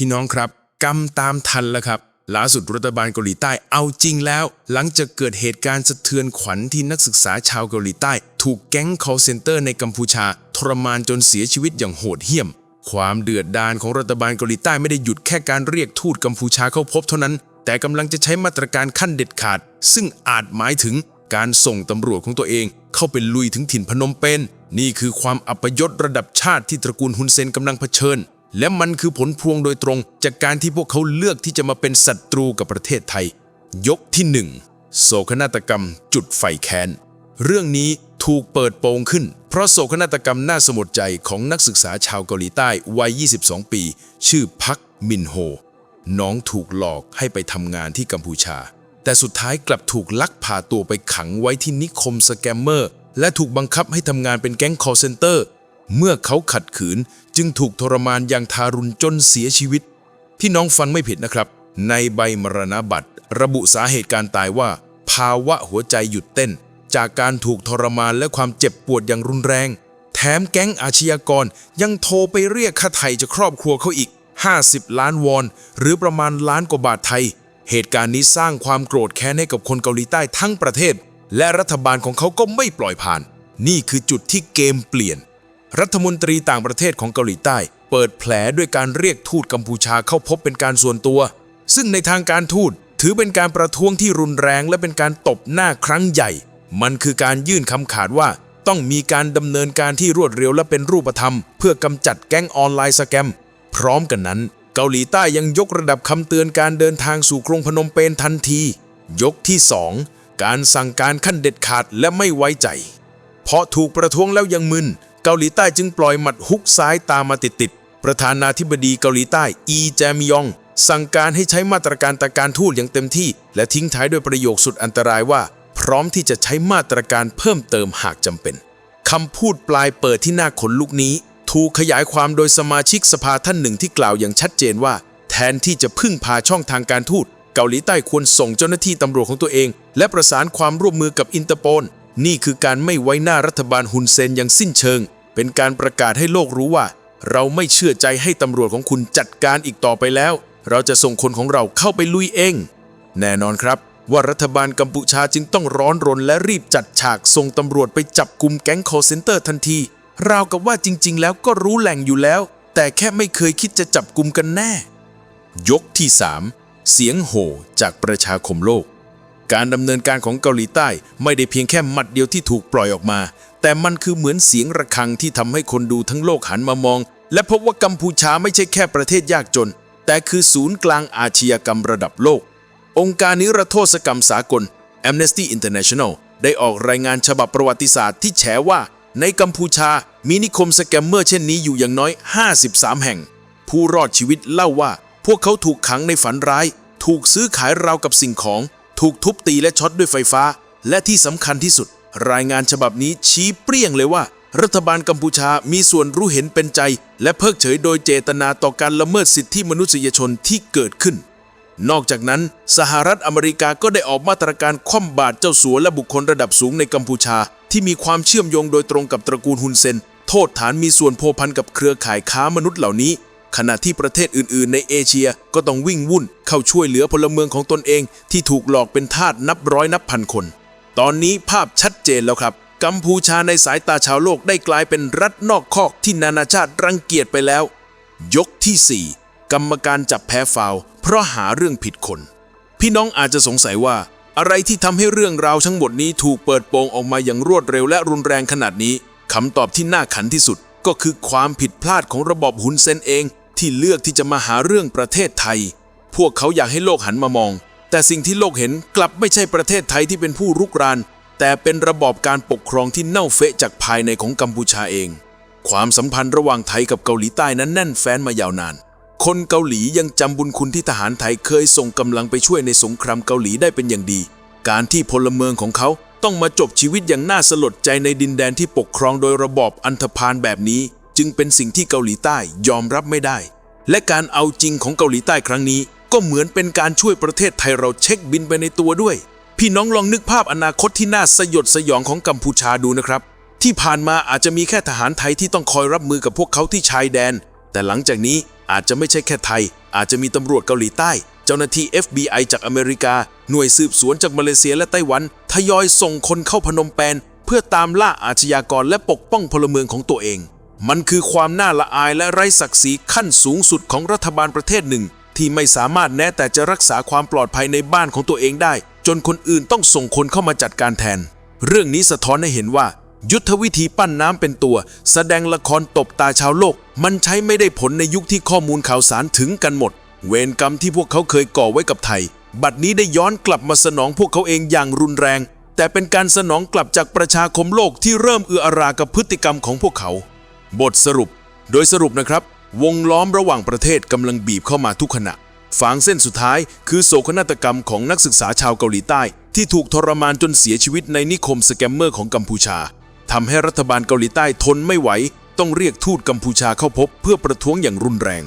พี่น้องครับกำตามทันแล้วครับล่าสุดรัฐบาลเกาหลีใต้เอาจริงแล้ว หลังจากเกิดเหตุการณ์สะเทือนขวัญที่นักศึกษาชาวเกาหลีใต้ ถูกแก๊ง call center ในกัมพูชา ทรมานจนเสียชีวิตอย่างโหดเหี้ยม ความเดือดดาลของรัฐบาลเกาหลีใต้ไม่ได้หยุดแค่การเรียกทูตกัมพูชาเข้าพบเท่านั้น แต่กำลังจะใช้มาตรการขั้นเด็ดขาด ซึ่งอาจหมายถึงการส่งตำรวจของตัวเอง เข้าไปลุยถึงถิ่นพนมเปญนี่คือความอัปยศระดับชาติที่ตระกูลฮุนเซนกำลังเผชิญ และมันคือผลพวงโดยตรงจากการที่พวกเขาเลือกที่จะมาเป็นศัตรูกับประเทศไทย ยกที่หนึ่งโศกนาฏกรรมจุดไฟแค้น เรื่องนี้ถูกเปิดโปงขึ้น เพราะโศกนาฏกรรมน่าสมุดใจของนักศึกษาชาวเกาหลีใต้วัย 22 ปี ชื่อพักมินโฮ น้องถูกหลอกให้ไปทำงานที่กัมพูชา แต่สุดท้ายกลับถูกลักพาตัวไปขังไว้ที่นิคมสแกมเมอร์ และถูกบังคับให้ทำงานเป็นแก๊งคอร์เซนเตอร์ เมื่อเขาขัดขืนจึงถูกทรมานอย่างทารุณจนเสียชีวิต พี่น้องฟังไม่ผิดนะครับ ในใบมรณบัตรระบุสาเหตุการตายว่า ภาวะหัวใจหยุดเต้น จากการถูกทรมานและความเจ็บปวดอย่างรุนแรง แถมแก๊งอาชญากรยังโทรไปเรียกค่าไถ่จากครอบครัวเขาอีก 50 ล้านวอน หรือประมาณล้านกว่าบาทไทย เหตุการณ์นี้สร้างความโกรธแค้นให้กับคนเกาหลีใต้ทั้งประเทศ และรัฐบาลของเขาก็ไม่ปล่อยผ่าน นี่คือจุดที่เกมเปลี่ยน รัฐมนตรีต่างประเทศของเกาหลีใต้ เปิดแผลด้วยการเรียกทูตกัมพูชาเข้าพบเป็นการส่วนตัว ซึ่งในทางการทูตถือเป็นการประท้วงที่รุนแรงและเป็นการตบหน้าครั้งใหญ่ มันคือการยื่นคำขาดว่า ต้องมีการดำเนินการที่รวดเร็วและเป็นรูปธรรม เพื่อกำจัดแก๊งออนไลน์สแกม พร้อมกันนั้น เกาหลีใต้ยังยกระดับคำเตือนการเดินทางสู่กรุงพนมเปญทันที ยกที่ 2 การสั่งการขั้นเด็ดขาดและไม่ไว้ใจ เพราะถูกประท้วงแล้วยังมึน เกาหลีใต้จึงปล่อยหมัดฮุกซ้ายตามมาติดๆ ประธานาธิบดีเกาหลีใต้อีแจมยอง สั่งการให้ใช้มาตรการตะการทูตอย่างเต็มที่ และทิ้งท้ายด้วยประโยคสุดอันตรายว่า พร้อมที่จะใช้มาตรการเพิ่มเติมหากจำเป็นคำพูดปลายเปิดที่น่าขนลุกนี้ ถูกขยายความโดยสมาชิกสภาท่านหนึ่งที่กล่าวอย่างชัดเจนว่า แทนที่จะพึ่งพาช่องทางการทูตเกาหลีใต้ควรส่งเจ้าหน้าที่ตำรวจของตัวเอง และประสานความร่วมมือกับอินเตอร์โปลนี่คือการไม่ไว้หน้ารัฐบาลฮุนเซนอย่างสิ้นเชิง เป็นการประกาศให้โลกรู้ว่า เราไม่เชื่อใจให้ตำรวจของคุณจัดการอีกต่อไปแล้ว เราจะส่งคนของเราเข้าไปลุยเอง แน่นอนครับ ว่ารัฐบาลกัมพูชาจึงต้องร้อนรนและรีบจัดฉากส่งตำรวจไปจับกลุ่มแก๊ง call center ทันที ราวกับว่าจริง ๆ แล้วก็รู้แหล่งอยู่แล้ว แต่แค่ไม่เคยคิดจะจับกลุ่มกันแน่ ยกที่ 3 เสียงโห่จากประชาคมโลกการดำเนินการของเกาหลีใต้ไม่ได้เพียงแค่หมัดเดียวที่ถูกปล่อยออกมา แต่มันคือเหมือนเสียงระฆังที่ทำให้คนดูทั้งโลกหันมามอง และพบว่ากัมพูชาไม่ใช่แค่ประเทศยากจน แต่คือศูนย์กลางอาชญากรรมระดับโลก องค์การนิรโทษกรรมสากล Amnesty International ได้ออกรายงานฉบับประวัติศาสตร์ที่แฉว่า ในกัมพูชามีนิคมสแกมเมอร์เช่นนี้อยู่อย่างน้อย 53 แห่ง ผู้รอดชีวิตเล่าว่า พวกเขาถูกขังในฝันร้าย ถูกซื้อขายราวกับสิ่งของ ถูกทุบตีและช็อตด้วยไฟฟ้า และที่สำคัญที่สุด รายงานฉบับนี้ชี้เปรี้ยงเลยว่า รัฐบาลกัมพูชามีส่วนรู้เห็นเป็นใจ และเพิกเฉยโดยเจตนาต่อการละเมิดสิทธิมนุษยชนที่เกิดขึ้น นอกจากนั้น สหรัฐอเมริกาก็ได้ออกมาตรการคว่ำบาตรเจ้าสัวและบุคคลระดับสูงในกัมพูชา ที่มีความเชื่อมโยงโดยตรงกับตระกูลฮุนเซน โทษฐานมีส่วนโพพันกับเครือข่ายค้ามนุษย์เหล่านี้ขณะที่ประเทศอื่น ๆ ในเอเชียก็ต้องวิ่งวุ่นเข้าช่วยเหลือพลเมืองของตนเองที่ถูกหลอกเป็นทาสนับร้อยนับพันคน ตอนนี้ภาพชัดเจนแล้วครับ กัมพูชาในสายตาชาวโลกได้กลายเป็นรัฐนอกคอกที่นานาชาติรังเกียจไปแล้ว ยกที่ 4 กรรมการจับแพ้ฟาว เพราะหาเรื่องผิดคน พี่น้องอาจจะสงสัยว่า อะไรที่ทำให้เรื่องราวทั้งหมดนี้ถูกเปิดโปงออกมาอย่างรวดเร็วและรุนแรงขนาดนี้คำตอบที่น่าขันที่สุดก็คือความผิดพลาดของระบอบฮุนเซนเอง ที่เลือกที่จะมาหาเรื่องประเทศไทย พวกเขาอยากให้โลกหันมามอง แต่สิ่งที่โลกเห็นกลับไม่ใช่ประเทศไทยที่เป็นผู้รุกราน แต่เป็นระบอบการปกครองที่เน่าเฟะจากภายในของกัมพูชาเอง ความสัมพันธ์ระหว่างไทยกับเกาหลีใต้นั้นแน่นแฟ้นมายาวนาน คนเกาหลียังจำบุญคุณที่ทหารไทยเคยส่งกำลังไปช่วยในสงครามเกาหลีได้เป็นอย่างดี การที่พลเมืองของเขาต้องมาจบชีวิตอย่างน่าสลดใจในดินแดนที่ปกครองโดยระบอบอันธพาลแบบนี้ จึงเป็นสิ่งที่เกาหลีใต้ยอมรับไม่ได้ และการเอาจริงของเกาหลีใต้ครั้งนี้ ก็เหมือนเป็นการช่วยประเทศไทยเราเช็คบินไปในตัวด้วย พี่น้องลองนึกภาพอนาคตที่น่าสยดสยองของกัมพูชาดูนะครับ ที่ผ่านมาอาจจะมีแค่ทหารไทยที่ต้องคอยรับมือกับพวกเขาที่ชายแดน แต่หลังจากนี้อาจจะไม่ใช่แค่ไทย อาจจะมีตำรวจเกาหลีใต้ เจ้าหน้าที่ FBI จากอเมริกา หน่วยสืบสวนจากมาเลเซียและไต้หวัน ทยอยส่งคนเข้าพนมเปญเพื่อตามล่าอาชญากรและปกป้องพลเมืองของตัวเอง มันคือความน่าละอายและไร้ศักดิ์ศรีขั้นสูงสุดของรัฐบาลประเทศหนึ่ง ที่ไม่สามารถแม้แต่จะรักษาความปลอดภัยในบ้านของตัวเองได้ จนคนอื่นต้องส่งคนเข้ามาจัดการแทน เรื่องนี้สะท้อนให้เห็นว่า ยุทธวิธีปั้นน้ำเป็นตัว แสดงละครตบตาชาวโลก มันใช้ไม่ได้ผลในยุคที่ข้อมูลข่าวสารถึงกันหมด เวรกรรมที่พวกเขาเคยก่อไว้กับไทย บัดนี้ได้ย้อนกลับมาสนองพวกเขาเองอย่างรุนแรง แต่เป็นการสนองกลับจากประชาคมโลกที่เริ่มเอืออารากับพฤติกรรมของพวกเขา บทสรุป โดยสรุปนะครับ วงล้อมระหว่างประเทศกำลังบีบเข้ามาทุกขณะฟางเส้นสุดท้ายคือโศกนาฏกรรมของนักศึกษาชาวเกาหลีใต้ ที่ถูกทรมานจนเสียชีวิตในนิคมสแกมเมอร์ของกัมพูชาทำให้รัฐบาลเกาหลีใต้ทนไม่ไหว ต้องเรียกทูตกัมพูชาเข้าพบเพื่อประท้วงอย่างรุนแรง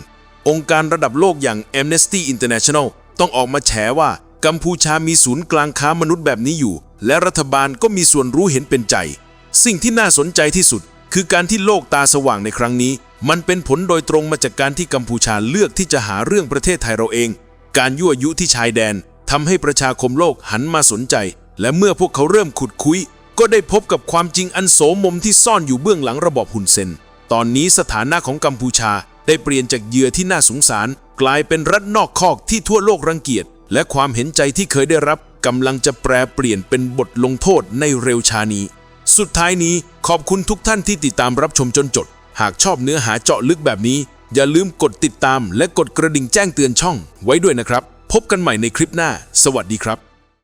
องค์การระดับโลกอย่าง Amnesty International ต้องออกมาแฉว่ากัมพูชามีศูนย์กลางค้ามนุษย์แบบนี้อยู่ และรัฐบาลก็มีส่วนรู้เห็นเป็นใจ สิ่งที่น่าสนใจที่สุด คือการที่โลกตาสว่างในครั้งนี้ มันเป็นผลโดยตรงมาจากการที่กัมพูชาเลือกที่จะหาเรื่องประเทศไทยเราเอง การยั่วยุที่ชายแดนทำให้ประชาคมโลกหันมาสนใจ และเมื่อพวกเขาเริ่มขุดคุย ก็ได้พบกับความจริงอันโสมมที่ซ่อนอยู่เบื้องหลังระบอบฮุนเซน ตอนนี้สถานะของกัมพูชาได้เปลี่ยนจากเหยื่อที่น่าสงสาร กลายเป็นรัฐนอกคอกที่ทั่วโลกรังเกียจ และความเห็นใจที่เคยได้รับกำลังจะแปรเปลี่ยนเป็นบทลงโทษในเร็วชานี้ สุดท้ายนี้ขอบคุณทุกท่านที่ติดตามรับชมจนจบ หากชอบเนื้อหาเจาะลึกแบบนี้ อย่าลืมกดติดตามและกดกระดิ่งแจ้งเตือนช่องไว้ด้วยนะครับ พบกันใหม่ในคลิปหน้า สวัสดีครับ